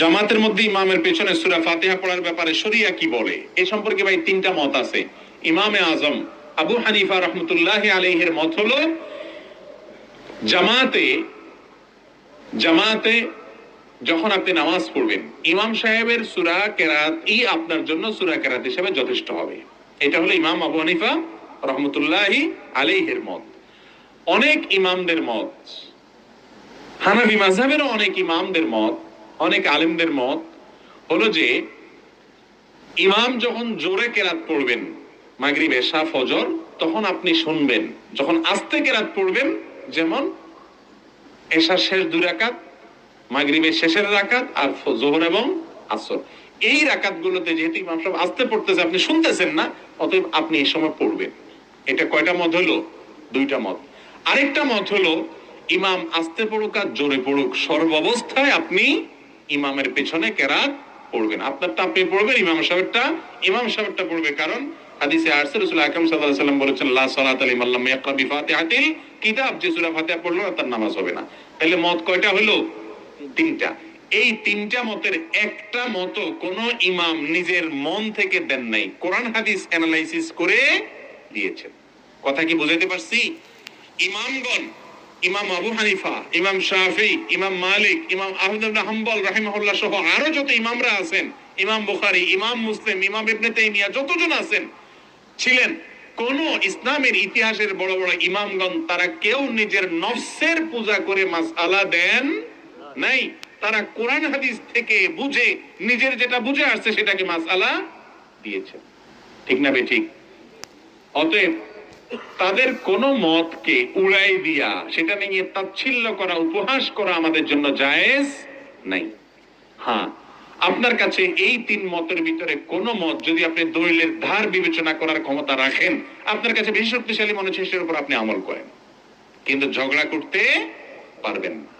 জামাতের মধ্যে ইমামের পেছনে সুরা ফাতিহা পড়ার ব্যাপারে শরিয়া কি বলে? এ সম্পর্কে ভাই তিনটা মত আছে। ইমামে আজম, আবু হানিফা রহমতুল্লাহ আলহের মত হলো, জামাতে জামাতে যখন আপনি নামাজ পড়বেন, ইমাম সাহেবের সুরা কেরাত ই আপনার জন্য সুরা কেরাত হিসেবে যথেষ্ট হবে। এটা হলো ইমাম আবু হানিফা রহমতুল্লাহি আলাইহের মত। অনেক ইমামদের মত, হানাফি মাযহাবেরও অনেক ইমামদের মত অনেক আলেমদের মত হলো যে, ইমাম যখন জোরে কেরাত পড়বেন, মাগরিব, এশা, ফজর, তখন আপনি শুনবেন। যখন আস্তে কেরাত পড়বেন, যেমন এশার শেষ দুই রাকাত, মাগরিবের শেষের রাকাত আর জোহর এবং আসর। এই রাকাত গুলোতে যেহেতু ইমাম সাহেব আস্তে পড়তেছে, আপনি শুনতেছেন না, অতএব আপনি এই সময় পড়বেন। এটা কয়টা মত হলো? দুইটা মত। আরেকটা মত হলো, ইমাম আস্তে পড়ুক আর জোরে পড়ুক, সর্বাবস্থায় আপনি ইমামের পেছনে কেরাত পড়বেন। আপনারটা আপনি পড়বেন, ইমাম সাহেবটা ইমাম সাহেবটা পড়বে কারণ হাদিসে আসছে রাসূল সাল্লাম বলেছেন, লা সালাতা লিমান লাম ইয়াকরা বিফাতিহাতিল কিতাব যে ফাতিহা পড়ল না, তার নামাজ হবে না। তাহলে মত কয়টা হলো তিনটা। এই তিনটা মতের একটা মত কোন ইমাম নিজের মন থেকে দেন নাই। কোরআন হাদিস অ্যানালাইসিস করে দিয়েছেন। কথা কি বুঝাইতে পারছি? ইমামগণ ইমাম আবু হানিফা, ইমাম শাফি, ইমাম মালিক, ইমাম আহমদ হাম্বল রাহিমাহুল্লাহ সহ আরও যত ইমামরা আছেন, ইমাম বুখারী, ইমাম মুসলিম, ইমাম ইবনে তাইমিয়া, যতজন আছেন, ছিলেন। কোন ইসলামের ইতিহাসের বড় বড় ইমামগণ, তারা কেউ নিজের নফসের পূজা করে মাসআলা দেন নাই। তারা কোরআন হাদিস থেকে বুঝে, নিজের যেটা বুঝে আসছে, সেটাকে মাসআলা দিয়েছে ঠিক না বে ঠিক? অতএব তাদের কোন মতকে উড়াই দিয়া, সেটা নিয়ে তাচ্ছিল্য করা, উপহাস করা আমাদের জন্য জায়েজ নাই। হ্যাঁ আপনার কাছে এই তিন মতের ভিতরে কোন মত যদি আপনি দলিলের ধার বিবেচনা করার ক্ষমতা রাখেন, আপনার কাছে বেশি শক্তিশালী মনে হচ্ছে সেটার উপর আপনি আমল করেন। কিন্তু ঝগড়া করতে পারবেন না।